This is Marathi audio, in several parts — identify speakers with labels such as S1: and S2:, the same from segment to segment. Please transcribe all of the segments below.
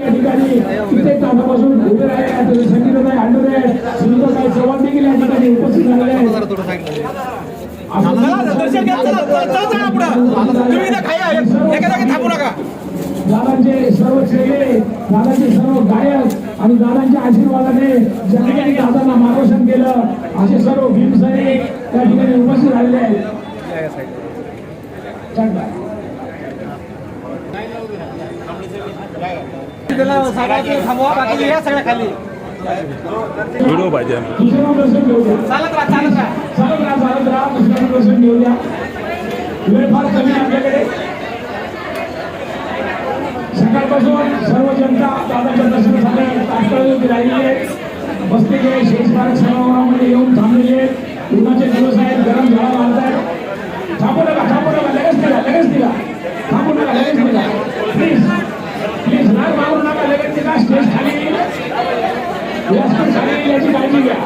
S1: या ठिकाणी कित्येक तासापासून उभे राहिले संगीताताई अंडरे सुनीताताई चव्हाण देखील या ठिकाणी उपस्थित झालेले आहेत. दादांचे सर्व चेहरे दादांचे सर्व गायक आणि दादांच्या आशीर्वादाने ज्या ठिकाणी दादांना मार्गदर्शन केलं असे सर्व भीमसैनिक त्या ठिकाणी उपस्थित झालेले आहेत. चांगला.
S2: थांबवा बाकी या सगळ्या खाली.
S3: व्हिडिओ पाहिजे.
S2: चालत राहा चालत राहा.
S1: चालत राहा चालत राहा. फार कमी आपल्याकडे सकाळपासून सर्व जनता दादाच्या दर्शनासाठी तात्काळ उभी राहिलेली आहे बसलेली शेष पार्क सभागृहामध्ये येऊन थांबलेली आहेत उन्हाचे दिवस आहेत गरम झाडा मारत आहेत थांबू नका थांबू नका लगेच निघा लगेच निघा थांबू नका लगेच निघा प्लीज प्लीज राग मागू नका लगेच निघा स्टेज खाली व्यासपीठ खाली येईल याची काळजी घ्या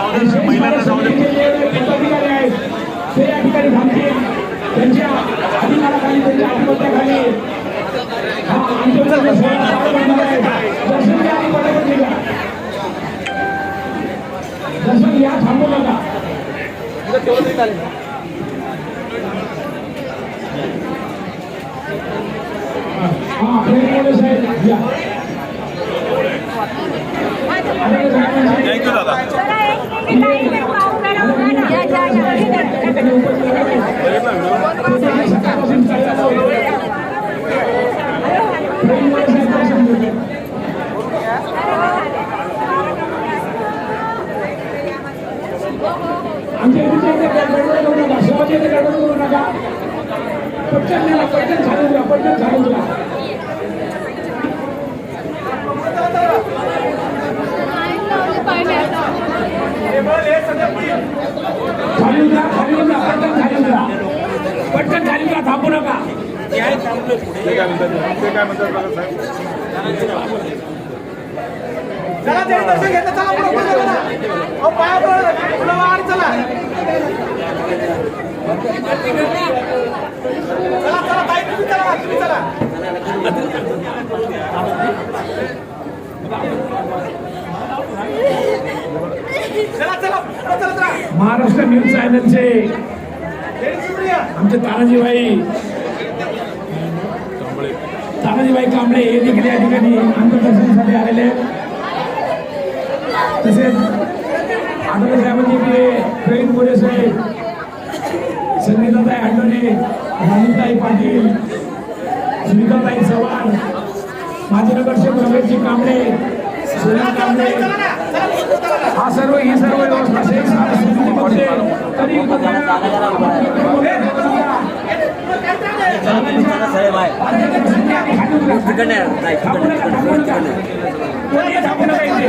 S1: आणि शेष पार्क समितीचे जे पदाधिकारी आहेत ते या ठिकाणी थांबतील त्यांच्या अधिकाराखाली त्यांच्या आधिपत्याखाली हा आंदोलनाचा सोहळा पार पडणार आहे. दर्शन घ्या आणि पटापट निघा. दर्शन घ्या थांबू नका हा प्रेम साहेब या
S3: थँक्यू दादा
S1: सकाळपासून चाललेलं होतं. प्रेम साहेब दर्शन घेऊ. आमच्या इथे गडबड करू नका. शिवाजी इथे गडबड करू नका. पटकन नेला पटकन चालू द्या पटकन चालू द्या. खाली उतरा खाली उतरा पटकन खाली उतरा पटकन खाली उतरा थांबू नका.
S3: ते काय म्हणतात ते काय म्हणतात बघा साहेब
S2: चला ते दर्शन घेतलं चला पुढं पाया पड पुढं वा आणि चला चला चला ताई तुम्ही चला तुम्ही चला चला चला पुढं चलत राहा
S1: महाराष्ट्र न्यूज चॅनलचे आमचे तानाजीबाई. तानाजीबाई कांबळे हे देखील या ठिकाणी अंतदर्शनासाठी आलेले तसेच आठवले साहेबांनी बी प्रवीण मोरे साहेब संगीताताई आठवणे राणीताई पाटील सुनीताताई चव्हाण माजी नगरसेवक रमेशजी कांबळे सुनील कांबळे
S2: चला ना चला पुढं चला ना
S1: हा सर्व ही सर्व व्यवस्था शेख समितीमध्ये तरी
S4: साहेब आहे तिकडे नाही तिकडे तिकडे
S1: कोणी थांबू नका इथे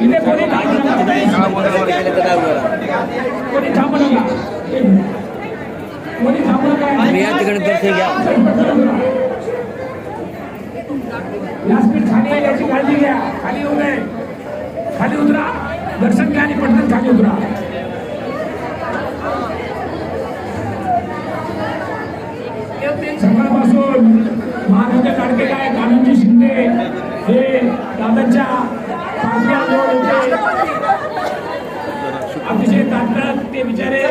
S1: इथे कोणी थांबू नका
S4: गेले तर काय होणार
S1: कोणी थांबू नका कोणी थांबू नका
S4: मी या तिकडे दर्शन घ्या
S1: व्यासपीठ खाली आहे याची काळजी घ्या खाली येऊ नये खाली उतरा। दर्शन घ्या आणि पटकन खाली उतरा सकाळपासून महाराष्ट्र लाडके काय कानूनजी शिंदे हे दादांच्या पाचव्या आंदोलन होते अतिशय ताकद ते बिचारे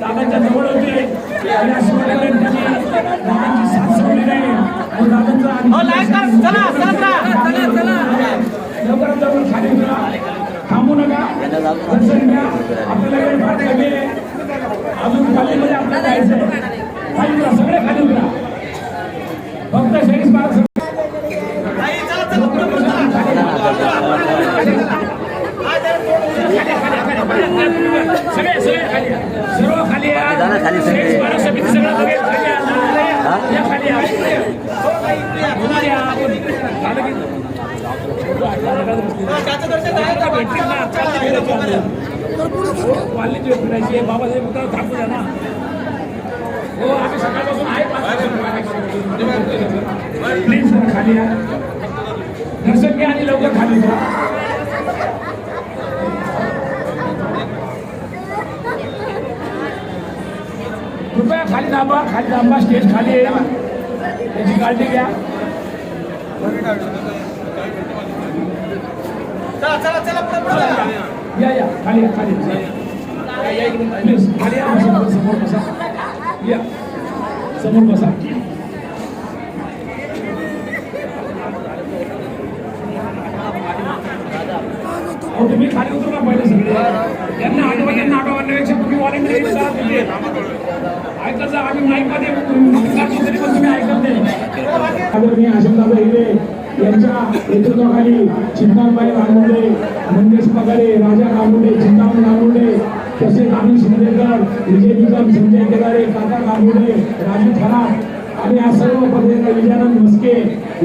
S1: दादांच्या जवळ होते आणि अश्वपर्यंत त्यांनी दादांची साथ सोडली नाही आणि दादांचा
S2: हो लाइट कर चला चलत राहा चला चला हो,
S1: लवकरात लवकर खाली उतरा थांबू नका. दर्शन घ्या. आपल्याला अजून म्हणजे आपल्याला सगळे खाली उतरा फक्त शेळीस बारा
S2: ताई चला चला पुढं पुढं चला
S1: सगळे सगळे खाली या. सर्व खाली या.
S4: दादा खाली सगळे.
S1: शेळीस बारा समिती सगळं बघेल खाली या. या खाली या. खाली या. झालं की?
S2: त्याचं दर्शन झालं
S1: भेटतील ना चालते फिरायची वाल्लीची फिरायची बाबासाहेब कुठं थांबू द्या ना हो आम्ही सकाळपासून आहे प्लीज सर खाली या. दर्शन घ्या आणि लवकर खाली जा कृपया खाली थांबा खाली थांबा स्टेज खाली आहे. त्याची काळजी घ्या.
S2: चला चला चला
S1: या या खाली या, खाली या. खाली समोर समोर बसा या समोर बसा अहो, तुम्ही खाली उतरू ना पहिले सगळे यांना आठवा यांना आठवा म्हणण्यापेक्षा तुम्ही व्हॉलेंटिअर ऐकत जा आम्ही नाही. सांगतो तरी पण तुम्ही ऐकत नाही आदरणीय आशमदादा हिरे यांच्या नेतृत्वाखाली चिंतामबाई रानमुंडे मंगेश पगारे राजा रानमुंडे तसेच अनिल शिंदेकर विजय निकम संजय केदारे काका नागमुंडे राजू खरात आणि या सर्व पद्धतीने विजयानंद मस्के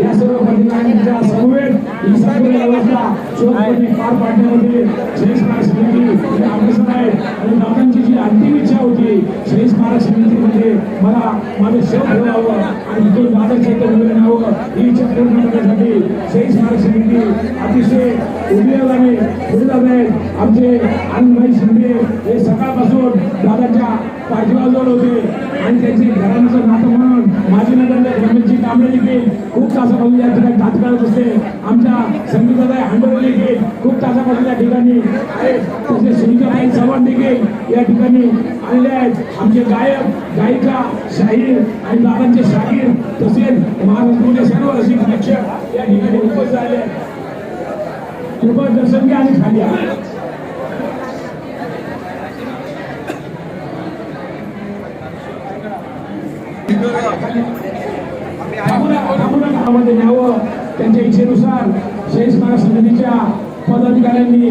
S1: या सर्व पदाधिकाऱ्यांच्या समवेत ही सर्व व्यवस्था चोखपणे पार पाडण्यामध्ये शहीद स्मारक समिती आणि अग्रसर आहेत आणि दादांची जी अंतिम इच्छा होती शहीद स्मारक समितीमध्ये मला माझं शेव ठेवावं आणि तो दादा इथं उभे ही इच्छा पूर्ण करण्यासाठी शहीद स्मारक समिती अतिशय उद्योगाने पुढे जात आहेत. आमचे आनंदभाई शिंदे हे सकाळपासून दादाच्या पाठीबाजूवर होते. आणि त्यांचे घरांचं नातं म्हणून माजी नगरला रमेशजी कांबळे देखील खूप तासापासून या ठिकाणी दात असते आमच्या संगीताताई हांडवले देखील खूप तासापासून या ठिकाणी तसेच सुनीताताई चव्हाण देखील या ठिकाणी आलेले आहेत. आमचे गायक गायिका शाहीर आणि दादांचे शाहीर तसेच महाराष्ट्रामध्ये सर्व रसिक प्रेक्षक या ठिकाणी उपस्थित झाले आहेत. कृपा दर्शन घ्या आणि खाली या न्यावं त्यांच्या इच्छेनुसार शहीद स्मारक समितीच्या पदाधिकाऱ्यांनी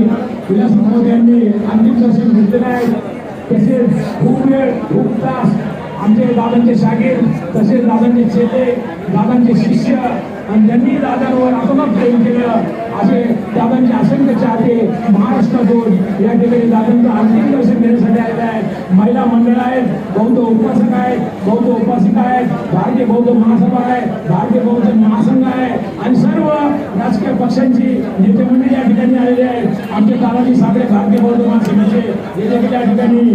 S1: विलास मोदी यांनी अंतिम दर्शन घेतलेले आहे. तसेच खूप वेळ खूप तास आमचे दादांचे शागीर तसेच दादांचे चेते दादांचे शिष्य आणि ज्यांनी दादांवर आतोनात प्रेम केलं. असे दादांचे असंख्य चाहते महाराष्ट्रातून या ठिकाणी दादांचं अंतिम दर्शन घेण्यासाठी आलेले आहेत. महिला मंडळ आहेत बौद्ध उपासक आहेत बौद्ध उपासिका आहेत भारतीय बौद्ध महासभा आहे भारतीय बौद्ध महासंघ आहे आणि सर्व राजकीय पक्षांची नेते मंडळी या ठिकाणी आलेले आहेत आमचे दादाजी साखरे भारतीय बौद्ध महासंघाचे हे देखील या ठिकाणी